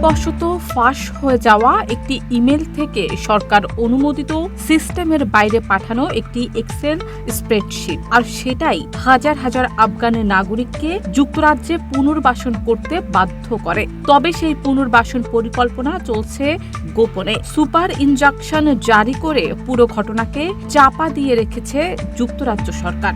ভুলবশত ফাঁস হয়ে যাওয়া একটি ইমেল থেকে সরকার অনুমোদিত সিস্টেমের বাইরে পাঠানো একটি এক্সেল স্প্রেডশিট। আর সেটাই হাজার হাজার আফগান নাগরিককে যুক্তরাজ্যে পুনর্বাসন করতে বাধ্য করে। তবে সেই পুনর্বাসন পরিকল্পনা চলছে গোপনে। সুপার ইনজাকশন জারি করে পুরো ঘটনাকে চাপা দিয়ে রেখেছে যুক্তরাজ্য সরকার।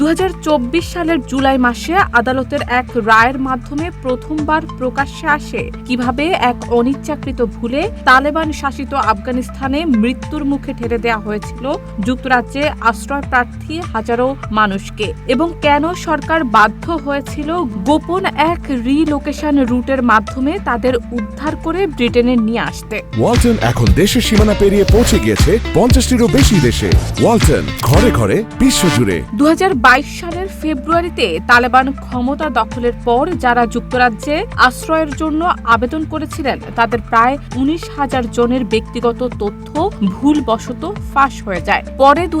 দু হাজার চব্বিশ সালের জুলাই মাসে আদালতের এক রায়ের মাধ্যমে প্রথমবার প্রকাশ্যে আসে কীভাবে এক অনিচ্ছাকৃত ভুলে তালেবান শাসিত আফগানিস্তানে মৃত্যুর মুখে ঠেলে দেওয়া হয়েছিল যুক্তরাজ্যে আশ্রয় প্রার্থী হাজারো মানুষকে। এবং কেন সরকার বাধ্য হয়েছিল গোপন এক রিলোকেশন রুটের মাধ্যমে তাদের উদ্ধার করে ব্রিটেনে নিয়ে আসতে। ওয়ালটন এখন দেশের সীমানা পেরিয়ে পৌঁছে গিয়েছে পঞ্চাশটিরও বেশি দেশে। ওয়ালটন ঘরে ঘরে বিশ্বজুড়ে। দু সালের ফেব্রুয়ারিতে তালেবান ক্ষমতা দখলের পর যারা যুক্তরাজ্যে আশ্রয়ের জন্য আবেদন করেছিলেন, তাদের প্রায় উনিশ হাজার জনের ব্যক্তিগত তথ্য ভুলবশত ফাঁস হয়ে যায়। পরে দু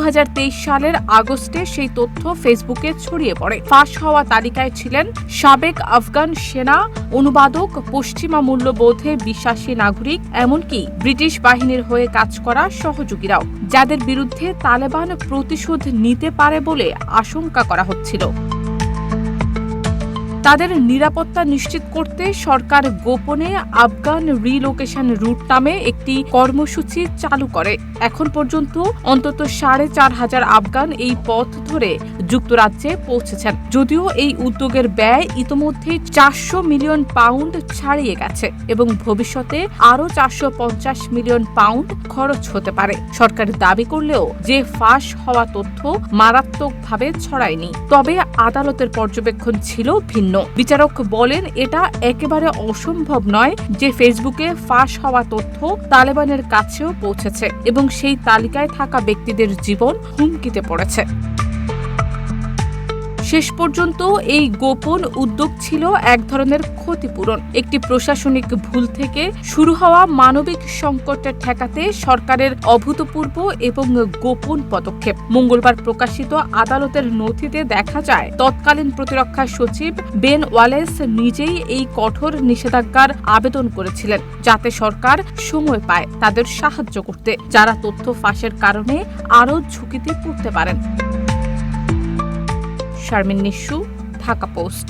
সালের আগস্টে সেই তথ্য ফেসবুকে ছড়িয়ে পড়ে। ফাঁস হওয়া তালিকায় ছিলেন সাবেক আফগান সেনা অনুবাদক, পশ্চিমা মূল্যবোধে বিশ্বাসী নাগরিক, এমনকি ব্রিটিশ বাহিনীর হয়ে কাজ করা সহযোগীরাও, যাদের বিরুদ্ধে তালেবান প্রতিশোধ নিতে পারে বলে আশঙ্কা করা হচ্ছিল। তাদের নিরাপত্তা নিশ্চিত করতে সরকার গোপনে আফগান রিলোকেশন রুট নামে একটি কর্মসূচি চালু করে। এখন পর্যন্ত অন্তত সাড়ে চার হাজার আফগান এই পথ ধরে যুক্তরাজ্যে পৌঁছেছেন। যদিও এই উদ্যোগের ব্যয় ইতোমধ্যেই চারশো মিলিয়ন পাউন্ড ছাড়িয়ে গেছে এবং ভবিষ্যতে আরও চারশো পঞ্চাশ মিলিয়ন পাউন্ড খরচ হতে পারে। সরকার দাবি করলেও যে ফাঁস হওয়া তথ্য মারাত্মকভাবে ছড়ায়নি, তবে আদালতের পর্যবেক্ষণ ছিল ভিন্ন। বিচারক বলেন, এটা একেবারে অসম্ভব নয় যে ফেসবুকে ফাঁস হওয়া তথ্য তালেবানের কাছেও পৌঁছেছে এবং সেই তালিকায় থাকা ব্যক্তিদের জীবন হুমকিতে পড়েছে। শেষ পর্যন্ত এই গোপন উদ্যোগ ছিল এক ধরনের ক্ষতিপূরণ। একটি প্রশাসনিক ভুল থেকে শুরু হওয়া মানবিক সংকট ঠেকাতে সরকারের অভূতপূর্ব এবং গোপন পদক্ষেপ। মঙ্গলবার প্রকাশিত আদালতের নথিতে দেখা যায়, তৎকালীন প্রতিরক্ষা সচিব বেন ওয়ালেস নিজেই এই কঠোর নিষেধাজ্ঞার আবেদন করেছিলেন, যাতে সরকার সময় পায় তাদের সাহায্য করতে, যারা তথ্য ফাঁসের কারণে আরও ঝুঁকিতে পড়তে পারেন। শারমিন নিশু ঢাকা পোস্ট